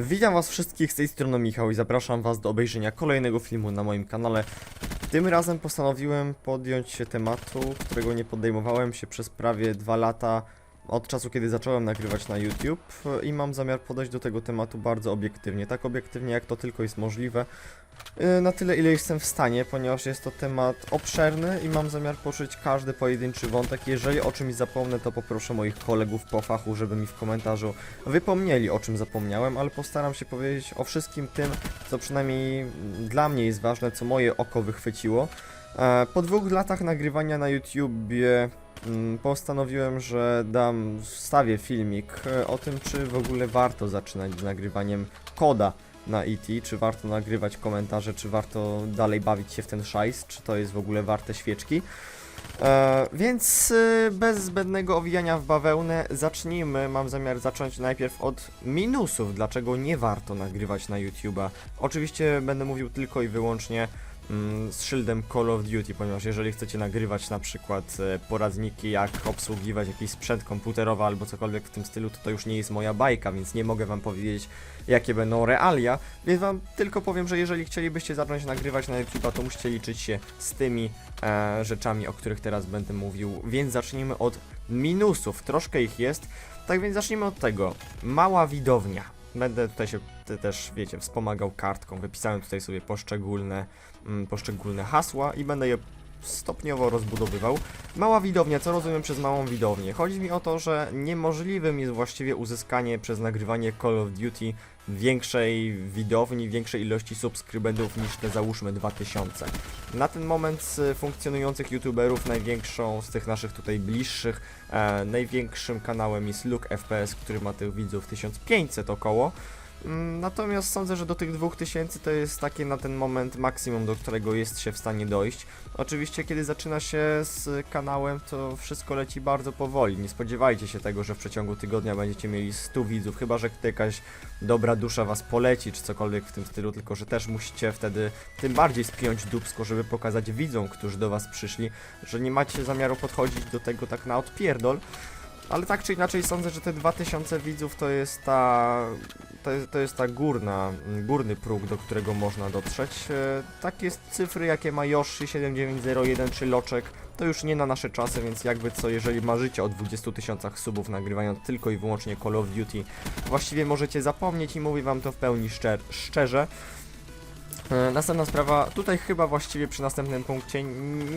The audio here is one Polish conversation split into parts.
Witam was wszystkich z tej strony Michał i zapraszam was do obejrzenia kolejnego filmu na moim kanale. Tym razem postanowiłem podjąć się tematu, którego nie podejmowałem się przez prawie dwa lata od czasu, kiedy zacząłem nagrywać na YouTube i mam zamiar podejść do tego tematu bardzo obiektywnie, tak obiektywnie jak to tylko jest możliwe, na tyle ile jestem w stanie, ponieważ jest to temat obszerny i mam zamiar poruszyć każdy pojedynczy wątek. Jeżeli o czymś zapomnę, to poproszę moich kolegów po fachu, żeby mi w komentarzu wypomnieli o czym zapomniałem, ale postaram się powiedzieć o wszystkim tym, co przynajmniej dla mnie jest ważne, co moje oko wychwyciło. E, Po dwóch latach nagrywania na YouTubie mm, postanowiłem, że dam, wstawię filmik e, o tym, czy w ogóle warto zaczynać z nagrywaniem koda na ET, czy warto nagrywać komentarze, czy warto dalej bawić się w ten szajs, czy to jest w ogóle warte świeczki. E, więc y, bez zbędnego owijania w bawełnę zacznijmy. Mam zamiar zacząć najpierw od minusów, dlaczego nie warto nagrywać na YouTube'a. Oczywiście będę mówił tylko i wyłącznie z szyldem Call of Duty, ponieważ jeżeli chcecie nagrywać na przykład e, poradniki, jak obsługiwać jakiś sprzęt komputerowy albo cokolwiek w tym stylu, to to już nie jest moja bajka, więc nie mogę wam powiedzieć, jakie będą realia, więc wam tylko powiem, że jeżeli chcielibyście zacząć nagrywać na YouTube'a, to musicie liczyć się z tymi e, rzeczami, o których teraz będę mówił, więc zacznijmy od minusów, troszkę ich jest, tak więc zacznijmy od tego, mała widownia. Będę tutaj się te- też, wiecie, wspomagał kartką, wypisałem tutaj sobie poszczególne, mm, poszczególne hasła i będę je stopniowo rozbudowywał. Mała widownia, co rozumiem przez małą widownię? Chodzi mi o to, że niemożliwym jest właściwie uzyskanie przez nagrywanie Call of Duty większej widowni, większej ilości subskrybentów niż te załóżmy 2000. Na ten moment z funkcjonujących youtuberów największą z tych naszych tutaj bliższych, e, największym kanałem jest Luke FPS, który ma tych widzów 1500 około. Mm, Natomiast sądzę, że do tych 2000 to jest takie na ten moment maksimum, do którego jest się w stanie dojść. Oczywiście, kiedy zaczyna się z kanałem, to wszystko leci bardzo powoli. Nie spodziewajcie się tego, że w przeciągu tygodnia będziecie mieli 100 widzów, chyba że jakaś dobra dusza was poleci, czy cokolwiek w tym stylu, tylko że też musicie wtedy tym bardziej spiąć dubsko, żeby pokazać widzom, którzy do was przyszli, że nie macie zamiaru podchodzić do tego tak na odpierdol. Ale tak czy inaczej sądzę, że te 2000 widzów to jest ta to jest, to jest ta górna, górny próg, do którego można dotrzeć. E, Takie cyfry, jakie ma Yoshi 7901 czy Loczek, to już nie na nasze czasy, więc jakby co, jeżeli marzycie o 20 tysiącach subów nagrywając tylko i wyłącznie Call of Duty, właściwie możecie zapomnieć i mówię wam to w pełni szczer szczerze. E, Następna sprawa, tutaj chyba właściwie przy następnym punkcie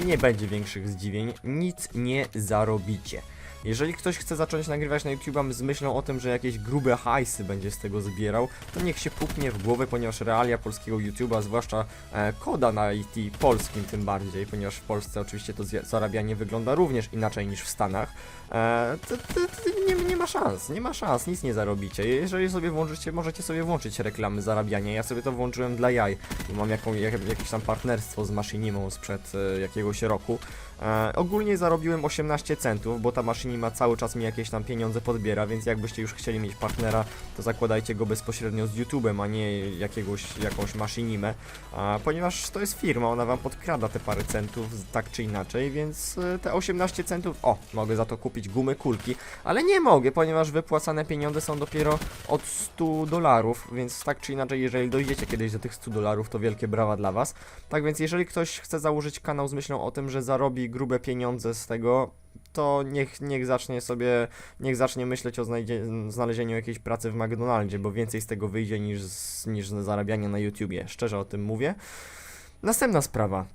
nie będzie większych zdziwień, nic nie zarobicie. Jeżeli ktoś chce zacząć nagrywać na YouTube z myślą o tym, że jakieś grube hajsy będzie z tego zbierał, to niech się puknie w głowę, ponieważ realia polskiego YouTube'a, zwłaszcza e, koda na IT polskim tym bardziej, ponieważ w Polsce oczywiście to zarabianie wygląda również inaczej niż w Stanach, e, to, to, to nie, nie ma szans, nie ma szans, nic nie zarobicie. Jeżeli sobie włączycie, możecie sobie włączyć reklamy zarabiania. Ja sobie to włączyłem dla jaj, bo mam jaką, jak, jakieś tam partnerstwo z Machinimą sprzed e, jakiegoś roku. E, ogólnie zarobiłem 18 centów, bo ta Machinima cały czas mi jakieś tam pieniądze podbiera, więc jakbyście już chcieli mieć partnera, to zakładajcie go bezpośrednio z YouTube'em, a nie jakiegoś, jakąś Machinimę, a, ponieważ to jest firma, ona wam podkrada te parę centów tak czy inaczej, więc e, te 18 centów, o, mogę za to kupić gumy, kulki, ale nie mogę, ponieważ wypłacane pieniądze są dopiero od 100 dolarów, więc tak czy inaczej, jeżeli dojdziecie kiedyś do tych 100 dolarów, to wielkie brawa dla was. Tak więc jeżeli ktoś chce założyć kanał z myślą o tym, że zarobi grube pieniądze z tego, to niech, niech zacznie sobie, niech zacznie myśleć o znajdzie, znalezieniu jakiejś pracy w McDonaldzie, bo więcej z tego wyjdzie niż, niż z zarabiania na YouTubie, szczerze o tym mówię. Następna sprawa.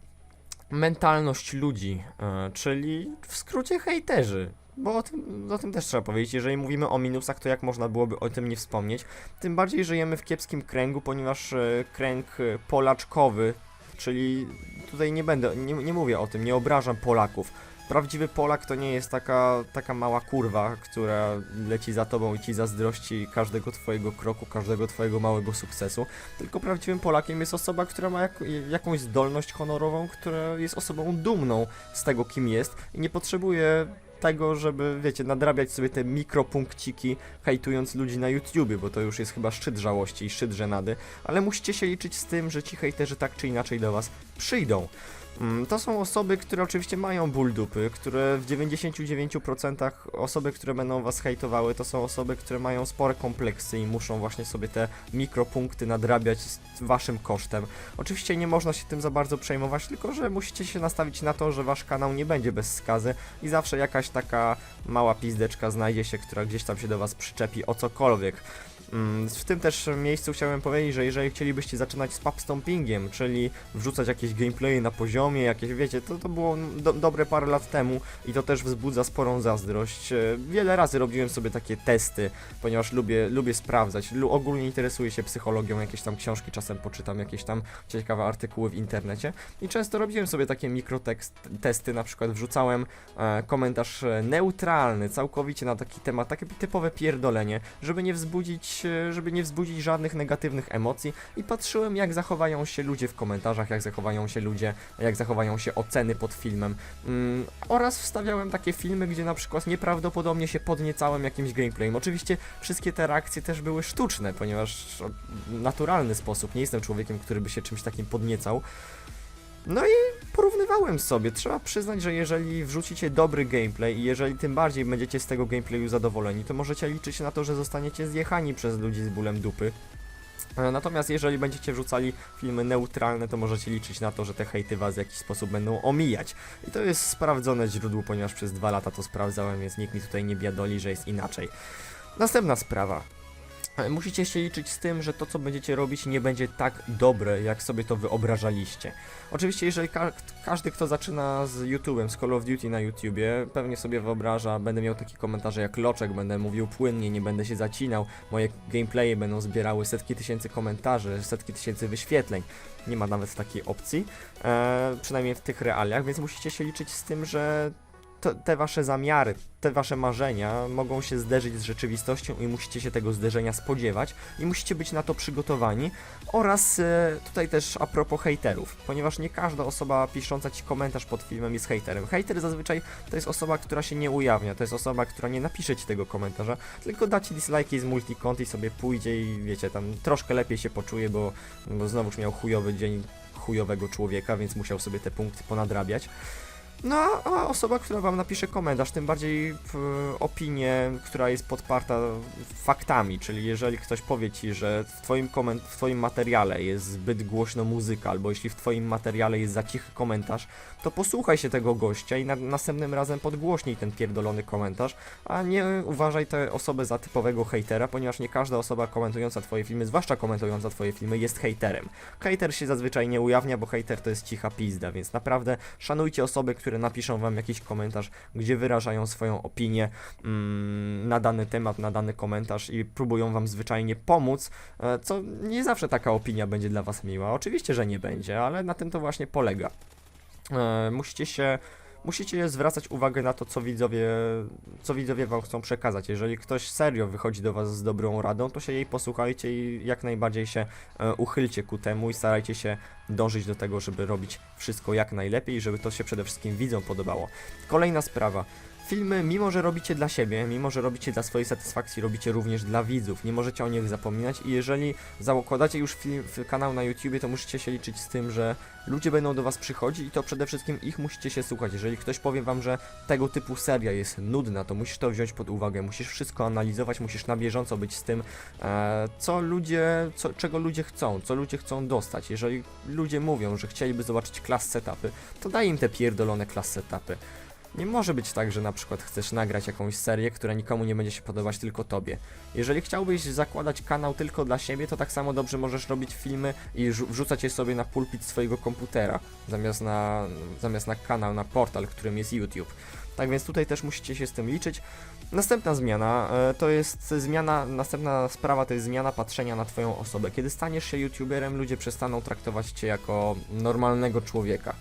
Mentalność ludzi, e, czyli w skrócie hejterzy. Bo o tym, o tym też trzeba powiedzieć. Jeżeli mówimy o minusach, to jak można byłoby o tym nie wspomnieć? Tym bardziej żyjemy w kiepskim kręgu, ponieważ e, kręg e, polaczkowy, czyli tutaj nie będę, nie, nie mówię o tym, nie obrażam Polaków. Prawdziwy Polak to nie jest taka, taka mała kurwa, która leci za tobą i ci zazdrości każdego twojego kroku, każdego twojego małego sukcesu. Tylko prawdziwym Polakiem jest osoba, która ma jak, jakąś zdolność honorową, która jest osobą dumną z tego, kim jest i nie potrzebuje tego, żeby, wiecie, nadrabiać sobie te mikropunkciki, hejtując ludzi na YouTubie, bo to już jest chyba szczyt żałości i szczyt żenady, ale musicie się liczyć z tym, że ci hejterzy tak czy inaczej do was przyjdą. Mm, To są osoby, które oczywiście mają ból dupy, które w 99% osoby, które będą was hejtowały, to są osoby, które mają spore kompleksy i muszą właśnie sobie te mikropunkty nadrabiać z waszym kosztem. Oczywiście nie można się tym za bardzo przejmować, tylko że musicie się nastawić na to, że wasz kanał nie będzie bez skazy i zawsze jakaś taka mała pizdeczka znajdzie się, która gdzieś tam się do was przyczepi o cokolwiek. W tym też miejscu chciałem powiedzieć, że jeżeli chcielibyście zaczynać z pubstompingiem, czyli wrzucać jakieś gameplaye na poziomie, jakieś wiecie, to to było do, dobre parę lat temu i to też wzbudza sporą zazdrość. Wiele razy robiłem sobie takie testy, ponieważ lubię, lubię sprawdzać, ogólnie interesuję się psychologią, jakieś tam książki czasem poczytam, jakieś tam ciekawe artykuły w internecie i często robiłem sobie takie mikrotesty, na przykład wrzucałem e, komentarz e, neutralny, całkowicie na taki temat, takie typowe pierdolenie, żeby nie wzbudzić, e, żeby nie wzbudzić żadnych negatywnych emocji i patrzyłem jak zachowają się ludzie w komentarzach, jak zachowają się ludzie, jak zachowają się oceny pod filmem mm, oraz wstawiałem takie filmy, gdzie na przykład nieprawdopodobnie się podniecałem jakimś gameplayem. Oczywiście wszystkie te reakcje też były sztuczne, ponieważ o, naturalny sposób, nie jestem człowiekiem, który by się czymś takim podniecał. No i porównywałem sobie. Trzeba przyznać, że jeżeli wrzucicie dobry gameplay i jeżeli tym bardziej będziecie z tego gameplayu zadowoleni, to możecie liczyć na to, że zostaniecie zjechani przez ludzi z bólem dupy. E, Natomiast jeżeli będziecie wrzucali filmy neutralne, to możecie liczyć na to, że te hejty was w jakiś sposób będą omijać. I to jest sprawdzone źródło, ponieważ przez dwa lata to sprawdzałem, więc nikt mi tutaj nie biadoli, że jest inaczej. Następna sprawa. E, Musicie się liczyć z tym, że to, co będziecie robić, nie będzie tak dobre, jak sobie to wyobrażaliście. Oczywiście, jeżeli ka każdy, kto zaczyna z YouTube'em, z Call of Duty na YouTubie, pewnie sobie wyobraża, będę miał takie komentarze jak Loczek, będę mówił płynnie, nie będę się zacinał, moje gameplaye będą zbierały setki tysięcy komentarzy, setki tysięcy wyświetleń. Nie ma nawet takiej opcji, e, przynajmniej w tych realiach, więc musicie się liczyć z tym, że to, te wasze zamiary, te wasze marzenia mogą się zderzyć z rzeczywistością i musicie się tego zderzenia spodziewać i musicie być na to przygotowani oraz e, tutaj też a propos hejterów, ponieważ nie każda osoba pisząca ci komentarz pod filmem jest hejterem. Hejter zazwyczaj to jest osoba, która się nie ujawnia, to jest osoba, która nie napisze ci tego komentarza, tylko da ci dislike'i z multicont i sobie pójdzie i wiecie, tam troszkę lepiej się poczuje, bo, bo znowuż miał chujowy dzień chujowego człowieka, więc musiał sobie te punkty ponadrabiać. No, a osoba, która wam napisze komentarz, tym bardziej w, opinię, która jest podparta faktami, czyli jeżeli ktoś powie ci, że w twoim, koment- w twoim materiale jest zbyt głośno muzyka, albo jeśli w twoim materiale jest za cichy komentarz, to posłuchaj się tego gościa i na- następnym razem podgłośnij ten pierdolony komentarz, a nie uważaj tę osobę za typowego hejtera, ponieważ nie każda osoba komentująca twoje filmy, zwłaszcza komentująca twoje filmy, jest hejterem. Hejter się zazwyczaj nie ujawnia, bo hejter to jest cicha pizda, więc naprawdę szanujcie osoby, które napiszą wam jakiś komentarz, gdzie wyrażają swoją opinię mm, na dany temat, na dany komentarz i próbują wam zwyczajnie pomóc, e, co nie zawsze taka opinia będzie dla was miła. Oczywiście, że nie będzie, ale na tym to właśnie polega. E, musicie się musicie zwracać uwagę na to, co widzowie, co widzowie wam chcą przekazać. Jeżeli ktoś serio wychodzi do was z dobrą radą, to się jej posłuchajcie i jak najbardziej się e, uchylcie ku temu i starajcie się dążyć do tego, żeby robić wszystko jak najlepiej żeby to się przede wszystkim widzom podobało. Kolejna sprawa. Filmy, mimo że robicie dla siebie, mimo że robicie dla swojej satysfakcji, robicie również dla widzów. Nie możecie o nich zapominać i jeżeli zakładacie już film, kanał na YouTubie, to musicie się liczyć z tym, że ludzie będą do was przychodzić i to przede wszystkim ich musicie się słuchać. Jeżeli ktoś powie wam, że tego typu seria jest nudna, to musisz to wziąć pod uwagę, musisz wszystko analizować, musisz na bieżąco być z tym, e, co ludzie, co, czego ludzie chcą, co ludzie chcą dostać. Jeżeli ludzie mówią, że chcieliby zobaczyć class setupy, to daj im te pierdolone class setupy. Nie może być tak, że na przykład chcesz nagrać jakąś serię, która nikomu nie będzie się podobać, tylko tobie. Jeżeli chciałbyś zakładać kanał tylko dla siebie, to tak samo dobrze możesz robić filmy i rzu- wrzucać je sobie na pulpit swojego komputera, zamiast na, zamiast na kanał, na portal, którym jest YouTube. Tak więc tutaj też musicie się z tym liczyć. Następna zmiana e, to jest zmiana, następna sprawa to jest zmiana patrzenia na Twoją osobę. Kiedy staniesz się YouTuberem, ludzie przestaną traktować Cię jako normalnego człowieka.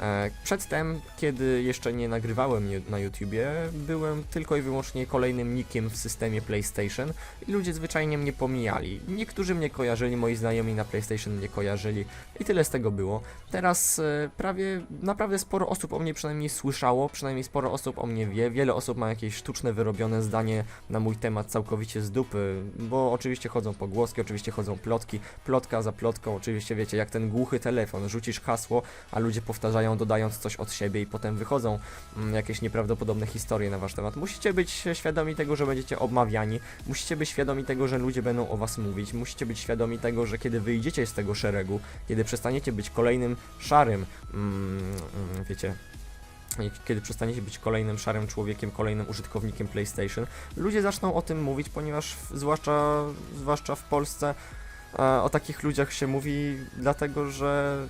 E, Przedtem, kiedy jeszcze nie nagrywałem na YouTubie, byłem tylko i wyłącznie kolejnym nikiem w systemie PlayStation i ludzie zwyczajnie mnie pomijali. Niektórzy mnie kojarzyli, moi znajomi na PlayStation mnie kojarzyli i tyle z tego było. Teraz e, prawie, naprawdę sporo osób o mnie przynajmniej słyszało, przynajmniej sporo osób o mnie wie, wiele osób ma jakieś sztuczne, wyrobione zdanie na mój temat całkowicie z dupy, bo oczywiście chodzą pogłoski, oczywiście chodzą plotki, plotka za plotką, oczywiście wiecie, jak ten głuchy telefon, rzucisz hasło, a ludzie powtarzają dodając coś od siebie i potem wychodzą mm, jakieś nieprawdopodobne historie na wasz temat. Musicie być świadomi tego, że będziecie obmawiani, musicie być świadomi tego, że ludzie będą o was mówić, musicie być świadomi tego, że kiedy wyjdziecie z tego szeregu, kiedy przestaniecie być kolejnym szarym, mm, mm, wiecie, kiedy przestaniecie być kolejnym szarym człowiekiem, kolejnym użytkownikiem PlayStation, ludzie zaczną o tym mówić, ponieważ zwłaszcza, zwłaszcza w Polsce e, o takich ludziach się mówi, dlatego że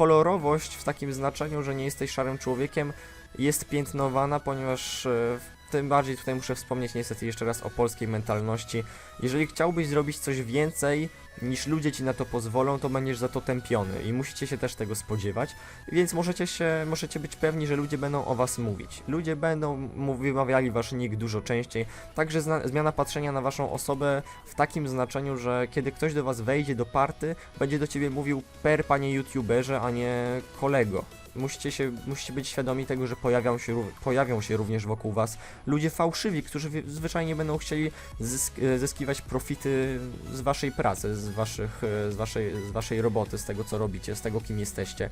kolorowość w takim znaczeniu, że nie jesteś szarym człowiekiem, jest piętnowana, ponieważ e, tym bardziej tutaj muszę wspomnieć niestety jeszcze raz o polskiej mentalności. Jeżeli chciałbyś zrobić coś więcej niż ludzie ci na to pozwolą, to będziesz za to tępiony i musicie się też tego spodziewać, więc możecie się, możecie być pewni, że ludzie będą o was mówić. Ludzie będą wymawiali wasz nick dużo częściej, także zmiana patrzenia na waszą osobę w takim znaczeniu, że kiedy ktoś do was wejdzie do party, będzie do ciebie mówił per panie youtuberze, a nie kolego. Musicie, się, musicie być świadomi tego, że pojawią się, pojawią się również wokół was ludzie fałszywi, którzy zwyczajnie będą chcieli zysk- e, zyskiwać profity z waszej pracy, z, waszych, e, z, waszej, z waszej roboty, z tego co robicie, z tego kim jesteście.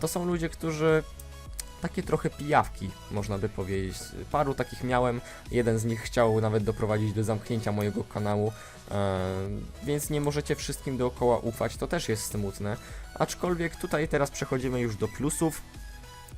To są ludzie, którzy takie trochę pijawki, można by powiedzieć. Paru takich miałem, jeden z nich chciał nawet doprowadzić do zamknięcia mojego kanału, e, więc nie możecie wszystkim dookoła ufać, to też jest smutne. Aczkolwiek tutaj teraz przechodzimy już do plusów.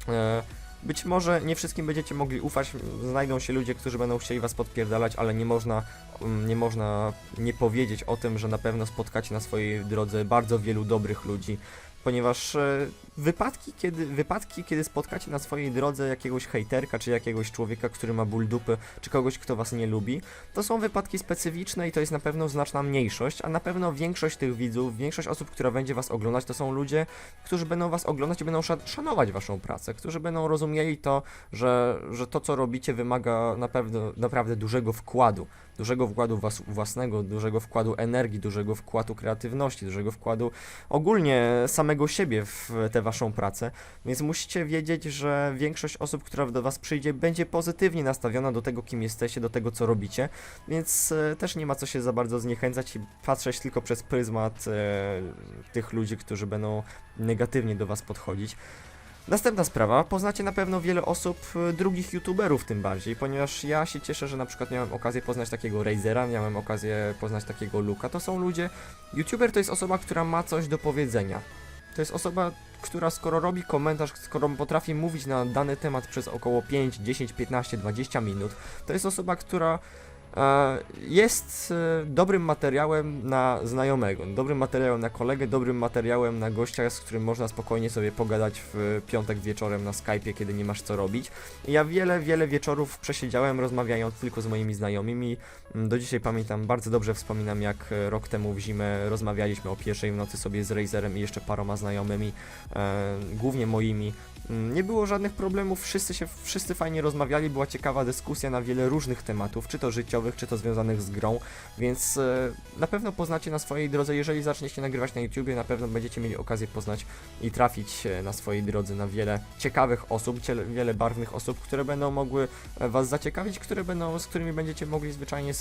E, Być może nie wszystkim będziecie mogli ufać, znajdą się ludzie, którzy będą chcieli was podpierdalać, ale nie można, mm, nie można nie powiedzieć o tym, że na pewno spotkacie na swojej drodze bardzo wielu dobrych ludzi, ponieważ e, wypadki kiedy, wypadki, kiedy spotkacie na swojej drodze jakiegoś hejterka, czy jakiegoś człowieka, który ma ból dupy, czy kogoś, kto was nie lubi, to są wypadki specyficzne i to jest na pewno znaczna mniejszość, a na pewno większość tych widzów, większość osób, która będzie was oglądać, to są ludzie, którzy będą was oglądać i będą sza- szanować waszą pracę, którzy będą rozumieli to, że, że to, co robicie, wymaga naprawdę, naprawdę dużego wkładu. Dużego wkładu własnego, dużego wkładu energii, dużego wkładu kreatywności, dużego wkładu ogólnie samego siebie w tę waszą pracę. Więc musicie wiedzieć, że większość osób, która do was przyjdzie, będzie pozytywnie nastawiona do tego, kim jesteście, do tego, co robicie. Więc e, też nie ma co się za bardzo zniechęcać i patrzeć tylko przez pryzmat e, tych ludzi, którzy będą negatywnie do was podchodzić. Następna sprawa, poznacie na pewno wiele osób, e, drugich youtuberów tym bardziej, ponieważ ja się cieszę, że na przykład miałem okazję poznać takiego Razera, miałem okazję poznać takiego Luka. To są ludzie, youtuber to jest osoba, która ma coś do powiedzenia. To jest osoba, która skoro robi komentarz, skoro potrafi mówić na dany temat przez około 5, 10, 15, 20 minut, to jest osoba, która jest e, dobrym materiałem na znajomego, dobrym materiałem na kolegę, dobrym materiałem na gościa, z którym można spokojnie sobie pogadać w piątek wieczorem na Skype'ie, kiedy nie masz co robić. Ja wiele, wiele wieczorów przesiedziałem rozmawiając tylko z moimi znajomymi. Mm, Do dzisiaj pamiętam, bardzo dobrze wspominam, jak e, rok temu w zimę rozmawialiśmy o pierwszej w nocy sobie z Razerem i jeszcze paroma znajomymi, e, głównie moimi. Mm, Nie było żadnych problemów, wszyscy się, wszyscy fajnie rozmawiali, była ciekawa dyskusja na wiele różnych tematów, czy to życiowych, czy to związanych z grą, więc e, na pewno poznacie na swojej drodze, jeżeli zaczniecie nagrywać na YouTubie, na pewno będziecie mieli okazję poznać i trafić e, na swojej drodze na wiele ciekawych osób, wiele barwnych osób, które będą mogły e, was zaciekawić, które będą, z którymi będziecie mogli zwyczajnie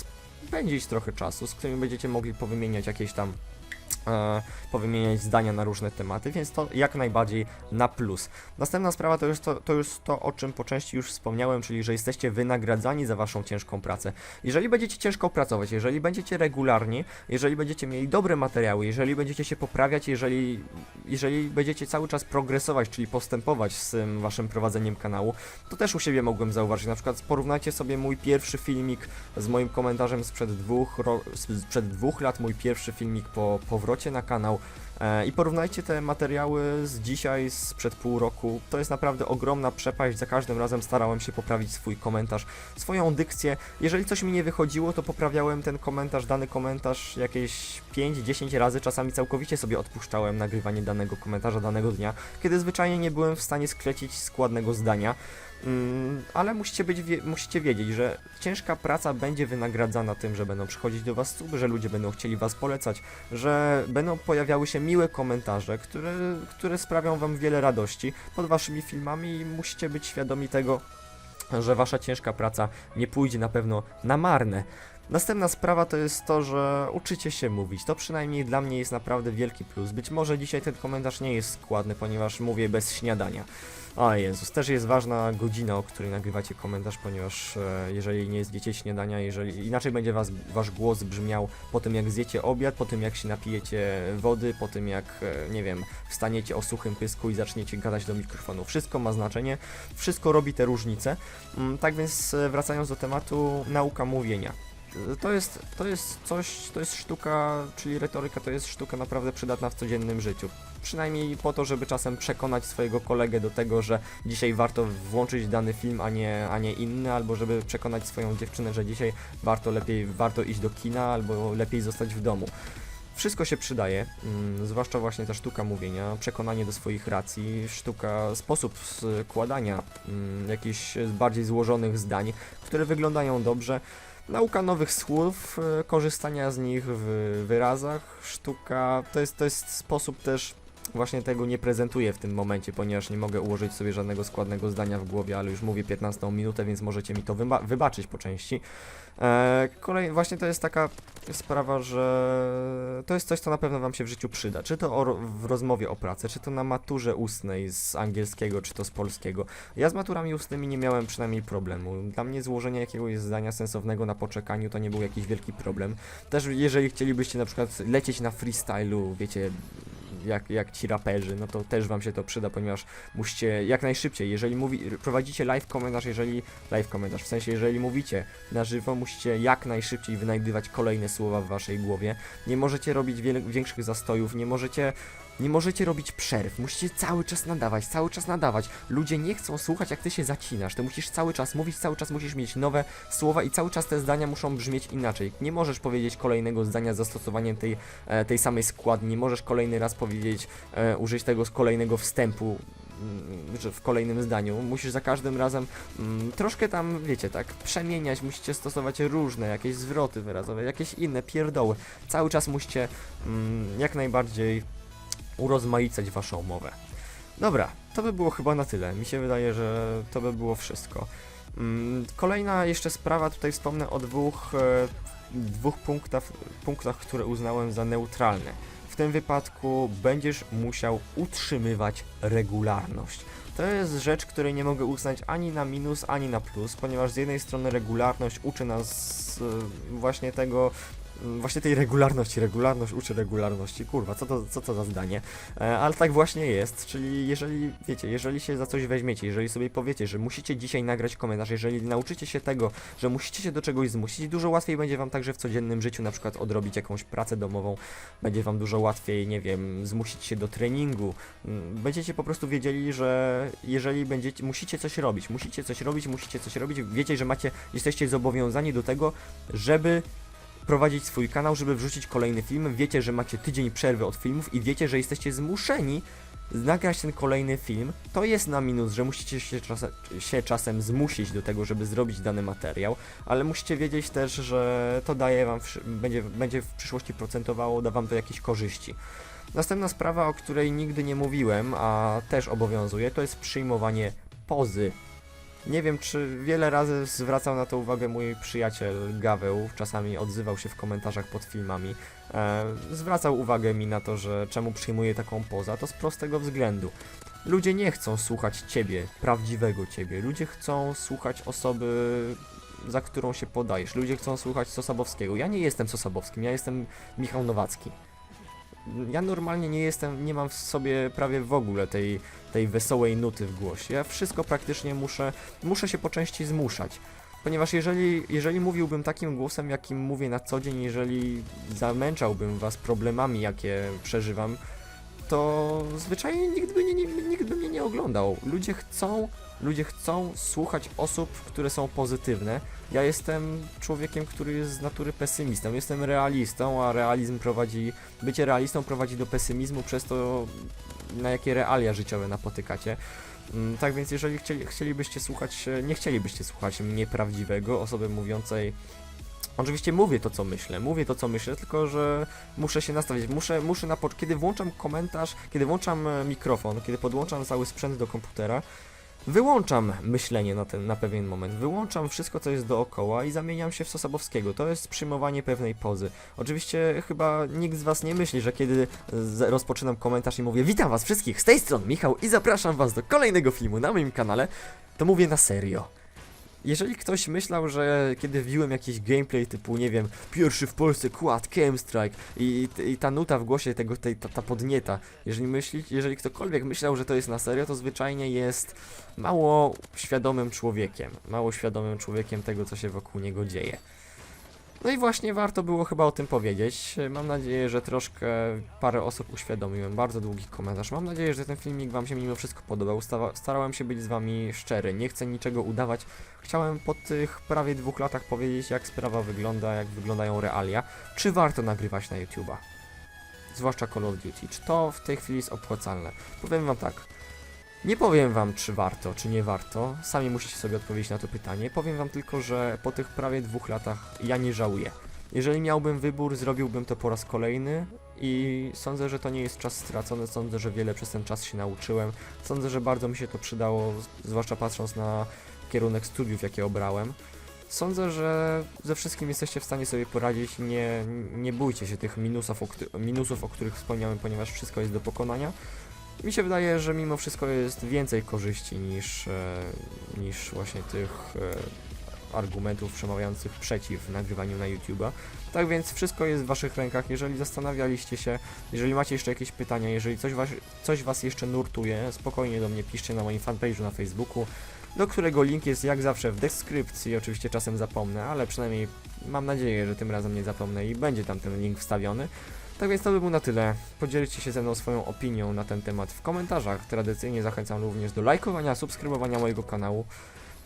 spędzić trochę czasu, z którymi będziecie mogli powymieniać jakieś tam e, powymieniać zdania na różne tematy, więc to jak najbardziej na plus. Następna sprawa to już to, to już to, o czym po części już wspomniałem, czyli że jesteście wynagradzani za waszą ciężką pracę. Jeżeli będziecie ciężko pracować, jeżeli będziecie regularni, jeżeli będziecie mieli dobre materiały, jeżeli będziecie się poprawiać, jeżeli, jeżeli będziecie cały czas progresować, czyli postępować z tym waszym prowadzeniem kanału, to też u siebie mogłem zauważyć. Na przykład porównajcie sobie mój pierwszy filmik z moim komentarzem sprzed dwóch, sprzed dwóch lat, mój pierwszy filmik po powrocie na kanał. E, I porównajcie te materiały z dzisiaj, sprzed pół roku. To jest naprawdę ogromna przepaść. Za każdym razem starałem się poprawić swój komentarz, swoją dykcję. Jeżeli coś mi nie wychodziło, to poprawiałem ten komentarz, dany komentarz jakieś 5-10 razy. Czasami całkowicie sobie odpuszczałem nagrywanie danego komentarza danego dnia, kiedy zwyczajnie nie byłem w stanie sklecić składnego zdania. Mm, ale musicie, być, wie, musicie wiedzieć, że ciężka praca będzie wynagradzana tym, że będą przychodzić do Was suby, że ludzie będą chcieli Was polecać, że będą pojawiały się miłe komentarze, które, które sprawią Wam wiele radości pod Waszymi filmami i musicie być świadomi tego, że Wasza ciężka praca nie pójdzie na pewno na marne. Następna sprawa to jest to, że uczycie się mówić. To przynajmniej dla mnie jest naprawdę wielki plus. Być może dzisiaj ten komentarz nie jest składny, ponieważ mówię bez śniadania. O Jezus, też jest ważna godzina, o której nagrywacie komentarz, ponieważ e, jeżeli nie zjecie śniadania, jeżeli inaczej będzie was, wasz głos brzmiał po tym jak zjecie obiad, po tym jak się napijecie wody, po tym jak, e, nie wiem, wstaniecie o suchym pysku i zaczniecie gadać do mikrofonu. Wszystko ma znaczenie, wszystko robi te różnice. Mm, tak więc e, wracając do tematu, nauka mówienia. To jest, to jest coś, to jest sztuka, czyli retoryka to jest sztuka naprawdę przydatna w codziennym życiu. Przynajmniej po to, żeby czasem przekonać swojego kolegę do tego, że dzisiaj warto włączyć dany film, a nie, a nie inny, albo żeby przekonać swoją dziewczynę, że dzisiaj warto lepiej, warto iść do kina, albo lepiej zostać w domu. Wszystko się przydaje, mm, zwłaszcza właśnie ta sztuka mówienia, przekonanie do swoich racji, sztuka, sposób składania mm, jakichś bardziej złożonych zdań, które wyglądają dobrze. Nauka nowych słów, e, korzystania z nich w wyrazach, sztuka, to jest, to jest sposób też, właśnie tego nie prezentuję w tym momencie, ponieważ nie mogę ułożyć sobie żadnego składnego zdania w głowie, ale już mówię 15 minutę, więc możecie mi to wyba- wybaczyć po części. E, kolej, właśnie to jest taka sprawa, że to jest coś, co na pewno Wam się w życiu przyda. Czy to w rozmowie o pracę, czy to na maturze ustnej z angielskiego, czy to z polskiego. Ja z maturami ustnymi nie miałem przynajmniej problemu. Dla mnie złożenie jakiegoś zdania sensownego na poczekaniu to nie był jakiś wielki problem. Też jeżeli chcielibyście na przykład lecieć na freestylu, wiecie, jak, jak ci raperzy, no to też wam się to przyda, ponieważ musicie jak najszybciej, jeżeli mówi, prowadzicie live komentarz, jeżeli live komentarz, w sensie jeżeli mówicie na żywo, musicie jak najszybciej wynajdywać kolejne słowa w waszej głowie. Nie możecie robić większych zastojów, nie możecie nie możecie robić przerw, musicie cały czas nadawać, cały czas nadawać. Ludzie nie chcą słuchać, jak ty się zacinasz. Ty musisz cały czas mówić, cały czas musisz mieć nowe słowa i cały czas te zdania muszą brzmieć inaczej. Nie możesz powiedzieć kolejnego zdania z zastosowaniem tej, e, tej samej składni, możesz kolejny raz powiedzieć, e, użyć tego z kolejnego wstępu mm, w kolejnym zdaniu. Musisz za każdym razem mm, troszkę tam, wiecie, tak przemieniać, musicie stosować różne jakieś zwroty wyrazowe, jakieś inne pierdoły. Cały czas musicie mm, jak najbardziej urozmaicać waszą mowę. Dobra, to by było chyba na tyle. Mi się wydaje, że to by było wszystko. Mm, Kolejna jeszcze sprawa, tutaj wspomnę o dwóch, e, dwóch punktach, punktach, które uznałem za neutralne. W tym wypadku będziesz musiał utrzymywać regularność. To jest rzecz, której nie mogę uznać ani na minus, ani na plus, ponieważ z jednej strony regularność uczy nas e, właśnie tego, właśnie tej regularności, regularność uczy regularności, kurwa, co to, co to za zdanie, e, ale tak właśnie jest, czyli jeżeli, wiecie, jeżeli się za coś weźmiecie, jeżeli sobie powiecie, że musicie dzisiaj nagrać komentarz, jeżeli nauczycie się tego, że musicie się do czegoś zmusić, dużo łatwiej będzie wam także w codziennym życiu na przykład odrobić jakąś pracę domową, będzie wam dużo łatwiej, nie wiem, zmusić się do treningu, Mm, będziecie po prostu wiedzieli, że jeżeli będziecie, musicie coś robić, musicie coś robić, musicie coś robić, wiecie, że macie, jesteście zobowiązani do tego, żeby prowadzić swój kanał, żeby wrzucić kolejny film, wiecie, że macie tydzień przerwy od filmów i wiecie, że jesteście zmuszeni nagrać ten kolejny film, to jest na minus, że musicie się, czas się czasem zmusić do tego, żeby zrobić dany materiał, ale musicie wiedzieć też, że to daje wam, będzie, będzie w przyszłości procentowało, da wam to jakieś korzyści. Następna sprawa, o której nigdy nie mówiłem, a też obowiązuje, to jest przyjmowanie pozy. Nie wiem, czy wiele razy zwracał na to uwagę mój przyjaciel Gaweł, czasami odzywał się w komentarzach pod filmami. E, zwracał uwagę mi na to, że czemu przyjmuję taką pozę, to z prostego względu. Ludzie nie chcą słuchać ciebie, prawdziwego ciebie. Ludzie chcą słuchać osoby, za którą się podajesz. Ludzie chcą słuchać Sosabowskiego. Ja nie jestem Sosabowskim, ja jestem Michał Nowacki. Ja normalnie nie jestem, nie mam w sobie prawie w ogóle tej, tej wesołej nuty w głosie. Ja wszystko praktycznie muszę, muszę się po części zmuszać. Ponieważ jeżeli, jeżeli mówiłbym takim głosem, jakim mówię na co dzień, jeżeli zamęczałbym was problemami, jakie przeżywam, to zwyczajnie nikt by, nie, nie, nikt by mnie nie oglądał. Ludzie chcą, ludzie chcą słuchać osób, które są pozytywne. Ja jestem człowiekiem, który jest z natury pesymistą. Jestem realistą, a realizm prowadzi, bycie realistą prowadzi do pesymizmu przez to, na jakie realia życiowe napotykacie. Mm, Tak więc jeżeli chcieli, chcielibyście słuchać, nie chcielibyście słuchać mnie prawdziwego, osoby mówiącej Oczywiście mówię to, co myślę, mówię to, co myślę, tylko że muszę się nastawić. Muszę, muszę na kiedy włączam komentarz, kiedy włączam e, mikrofon, kiedy podłączam cały sprzęt do komputera, Wyłączam myślenie na, ten, na pewien moment, wyłączam wszystko, co jest dookoła i zamieniam się w Sosabowskiego. To jest przyjmowanie pewnej pozy. Oczywiście chyba nikt z Was nie myśli, że kiedy z- rozpoczynam komentarz i mówię Witam Was wszystkich, z tej strony Michał i zapraszam Was do kolejnego filmu na moim kanale, to mówię na serio. Jeżeli ktoś myślał, że kiedy wbiłem jakiś gameplay typu, nie wiem, pierwszy w Polsce quad, Strike i, i ta nuta w głosie tego, tej, ta, ta podnieta, jeżeli myśli, jeżeli ktokolwiek myślał, że to jest na serio, to zwyczajnie jest mało świadomym człowiekiem, mało świadomym człowiekiem tego, co się wokół niego dzieje. No i właśnie warto było chyba o tym powiedzieć. Mam nadzieję, że troszkę parę osób uświadomiłem. Bardzo długi komentarz. Mam nadzieję, że ten filmik Wam się mimo wszystko podobał. Starałem się być z Wami szczery. Nie chcę niczego udawać. Chciałem po tych prawie dwóch latach powiedzieć, jak sprawa wygląda, jak wyglądają realia. Czy warto nagrywać na YouTube'a? Zwłaszcza Call of Duty. Czy to w tej chwili jest opłacalne? Powiem Wam tak. Nie powiem wam, czy warto, czy nie warto. Sami musicie sobie odpowiedzieć na to pytanie. Powiem wam tylko, że po tych prawie dwóch latach ja nie żałuję. Jeżeli miałbym wybór, zrobiłbym to po raz kolejny i sądzę, że to nie jest czas stracony. Sądzę, że wiele przez ten czas się nauczyłem. Sądzę, że bardzo mi się to przydało, zwłaszcza patrząc na kierunek studiów, jakie obrałem. Sądzę, że ze wszystkim jesteście w stanie sobie poradzić. Nie, nie bójcie się tych minusów o, minusów, o których wspomniałem, ponieważ wszystko jest do pokonania. Mi się wydaje, że mimo wszystko jest więcej korzyści niż, e, niż właśnie tych e, argumentów przemawiających przeciw nagrywaniu na YouTube'a. Tak więc wszystko jest w Waszych rękach. Jeżeli zastanawialiście się, jeżeli macie jeszcze jakieś pytania, jeżeli coś was, coś was jeszcze nurtuje, spokojnie do mnie piszcie na moim fanpage'u na Facebooku, do którego link jest jak zawsze w deskrypcji. Oczywiście czasem zapomnę, ale przynajmniej mam nadzieję, że tym razem nie zapomnę i będzie tam ten link wstawiony. Tak więc to by było na tyle. Podzielcie się ze mną swoją opinią na ten temat w komentarzach. Tradycyjnie zachęcam również do lajkowania, subskrybowania mojego kanału.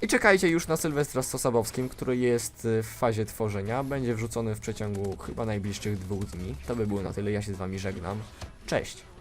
I czekajcie już na Sylwestra z Sosabowskim, który jest y, w fazie tworzenia. Będzie wrzucony w przeciągu chyba najbliższych dwóch dni. To by było na tyle. Ja się z wami żegnam. Cześć!